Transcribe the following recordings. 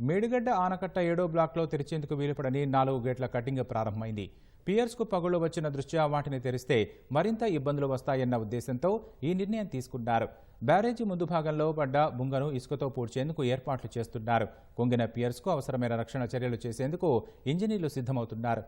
మేడిగడ్డ ఆనకట్ట ఏడో బ్లాక్లో తెరిచేందుకు వీలుపడని నాలుగు గేట్ల కటింగ్ ప్రారంభమైంది. పియర్స్కు పగుళ్ళు వచ్చిన దృష్ట్యా వాటిని తెరిస్తే మరింత ఇబ్బందులు వస్తాయన్న ఉద్దేశంతో ఈ నిర్ణయం తీసుకున్నారు. బ్యారేజీ ముందు భాగంలో పడ్డ బుంగను ఇసుకతో పూడ్చేందుకు ఏర్పాట్లు చేస్తున్నారు. కొంగిన పియర్స్కు అవసరమైన రక్షణ చర్యలు చేసేందుకు ఇంజనీర్లు సిద్ధమవుతున్నారు.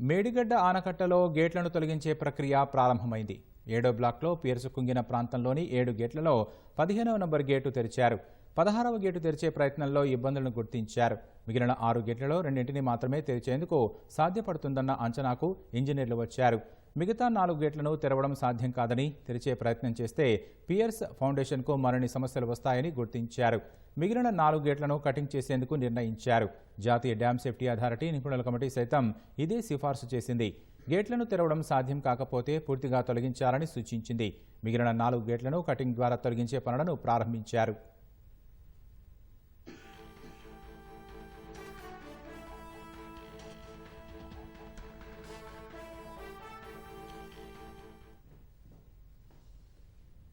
మేడిగడ్డ ఆనకట్టలో గేట్లను తొలగించే ప్రక్రియ ప్రారంభమైంది. ఏడో బ్లాక్లో పియర్సు కుంగిన ప్రాంతంలోని ఏడు గేట్లలో పదిహేనవ నంబర్ గేటు తెరిచారు. పదహారవ గేటు తెరిచే ప్రయత్నంలో ఇబ్బందులను గుర్తించారు. మిగిలిన ఆరు గేట్లలో రెండింటిని మాత్రమే తెరిచేందుకు సాధ్యపడుతుందన్న అంచనాకు ఇంజనీర్లు వచ్చారు. మిగతా నాలుగు గేట్లను తెరవడం సాధ్యం కాదని తెరిచే ప్రయత్నం చేస్తే పియర్స్ ఫౌండేషన్కు మరిన్ని సమస్యలు వస్తాయని గుర్తించారు. మిగిలిన నాలుగు గేట్లను కటింగ్ చేసేందుకు నిర్ణయించారు. జాతీయ డ్యామ్ సేఫ్టీ అథారిటీ నిపుణుల కమిటీ సైతం ఇదే సిఫార్సు చేసింది. గేట్లను తెరవడం సాధ్యం కాకపోతే పూర్తిగా తొలగించాలని సూచించింది. మిగిలిన నాలుగు గేట్లను కటింగ్ ద్వారా తొలగించే పనులను ప్రారంభించారు.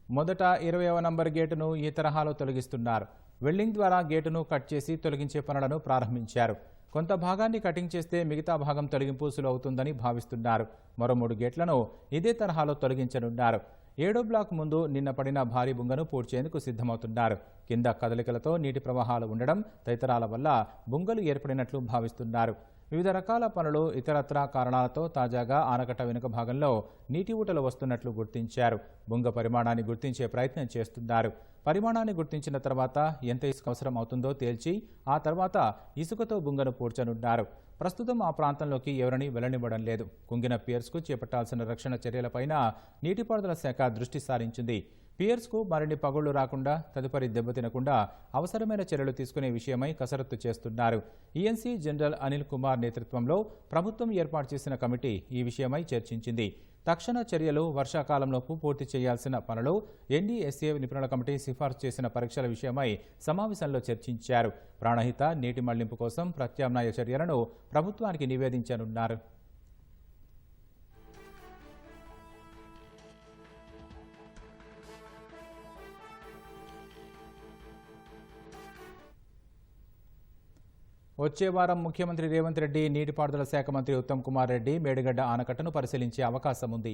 మొదట ఇరవైవ నంబర్ గేటును ఈ తరహాలో తొలగిస్తున్నారు. వెల్డింగ్ ద్వారా గేటును కట్ చేసి తొలగించే పనులను ప్రారంభించారు. కొంత భాగాన్ని కటింగ్ చేస్తే మిగతా భాగం తొలగింపు సులవుతుందని భావిస్తున్నారు. మరో మూడు గేట్లను ఇదే తరహాలో తొలగించనున్నారు. ఏడో బ్లాక్ ముందు నిన్న పడిన భారీ బుంగను పూడ్చేందుకు సిద్ధమవుతున్నారు. కింద కదలికలతో నీటి ప్రవాహాలు ఉండడం తదితరాల వల్ల బుంగలు ఏర్పడినట్లు భావిస్తున్నారు. వివిధ రకాల పనులు ఇతరత్రా కారణాలతో తాజాగా ఆనకట్ట వెనుక భాగంలో నీటి ఊటలు వస్తున్నట్లు గుర్తించారు. బుంగ పరిమాణాన్ని గుర్తించే ప్రయత్నం చేస్తున్నారు. పరిమాణాన్ని గుర్తించిన తర్వాత ఎంత ఇసుక అవసరం అవుతుందో తేల్చి ఆ తర్వాత ఇసుకతో బుంగను పూడ్చనున్నారు. ప్రస్తుతం ఆ ప్రాంతంలోకి ఎవరిని వెళ్ళనివ్వడం లేదు. కుంగిన పియర్స్కు చేపట్టాల్సిన రక్షణ చర్యలపైన నీటిపారుదల శాఖ దృష్టి సారించింది. పియర్స్కు మరిన్ని పగుళ్ళు రాకుండా తదుపరి దెబ్బతినకుండా అవసరమైన చర్యలు తీసుకునే విషయమై కసరత్తు చేస్తున్నారు. ఈఎన్సీ జనరల్ అనిల్ కుమార్ నేతృత్వంలో ప్రభుత్వం ఏర్పాటు చేసిన కమిటీ ఈ విషయమై చర్చించింది. తక్షణ చర్యలు వర్షాకాలంలోపు పూర్తి చేయాల్సిన పనులు ఎన్డీఎస్ఏ నిపుణుల కమిటీ సిఫార్సు చేసిన పరీక్షల విషయమై సమావేశంలో చర్చించారు. ప్రాణహిత నీటి మళ్ళింపు కోసం ప్రత్యామ్నాయ చర్యలను ప్రభుత్వానికి నివేదించనున్నారు. వచ్చే వారం ముఖ్యమంత్రి రేవంత్ రెడ్డి నీటిపారుదల శాఖ మంత్రి ఉత్తమ్ కుమార్ రెడ్డి మేడిగడ్డ ఆనకట్టను పరిశీలించే అవకాశం ఉంది